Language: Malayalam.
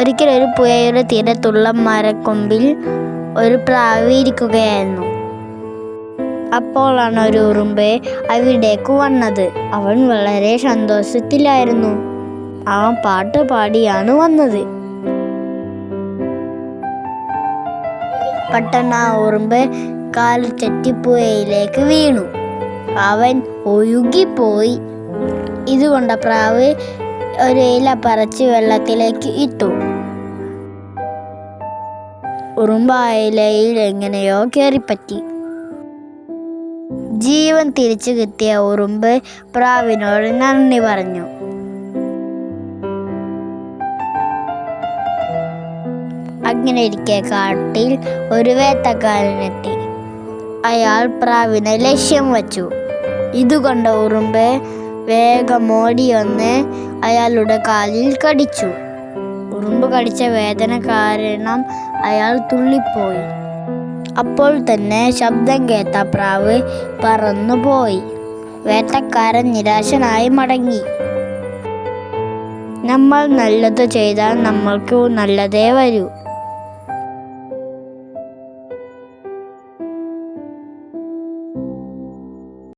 ഒരിക്കൽ ഒരു പുഴയുടെ തീരത്തുള്ള മരക്കൊമ്പിൽ ഒരു പ്രാവ് ഇരിക്കുകയായിരുന്നു. അപ്പോഴാണ് ഒരു ഉറുമ്പ് അവിടേക്ക് വന്നത്. അവൻ വളരെ സന്തോഷത്തിലായിരുന്നു. അവൻ പാട്ട് പാടിയാണ് വന്നത്. പെട്ടെന്ന് ആ ഉറുമ്പ് കാൽ ചെറ്റിപ്പുഴയിലേക്ക് വീണു. അവൻ ഒഴുകിപ്പോയി. ഇതുകൊണ്ട പ്രാവ് ഒരു ഇല പറിച്ച് വെള്ളത്തിലേക്ക് ഇട്ടു. ഉറുമ്പ എങ്ങനെയോ കയറിപ്പറ്റി ജീവൻ തിരിച്ചു കിട്ടിയ ഉറുമ്പ് പ്രാവിനോട് നന്ദി പറഞ്ഞു. അങ്ങനെ ഇരിക്കെ കാട്ടിൽ ഒരു വേട്ടക്കാരനെത്തി. അയാൾ പ്രാവിനെ ലക്ഷ്യം വച്ചു. ഇതുകൊണ്ട് ഉറുമ്പ് വേഗം ഓടി വന്ന് അയാളുടെ കാലിൽ കടിച്ചു. ഉറുമ്പ് കടിച്ച വേദന കാരണം അയാൾ തുള്ളിപ്പോയി. അപ്പോൾ തന്നെ ശബ്ദം കേട്ട പ്രാവ് പറന്നുപോയി. വേട്ടക്കാരൻ നിരാശനായി മടങ്ങി. നമ്മൾ നല്ലത് ചെയ്താൽ നമ്മൾക്ക് നല്ലതേ വരൂ.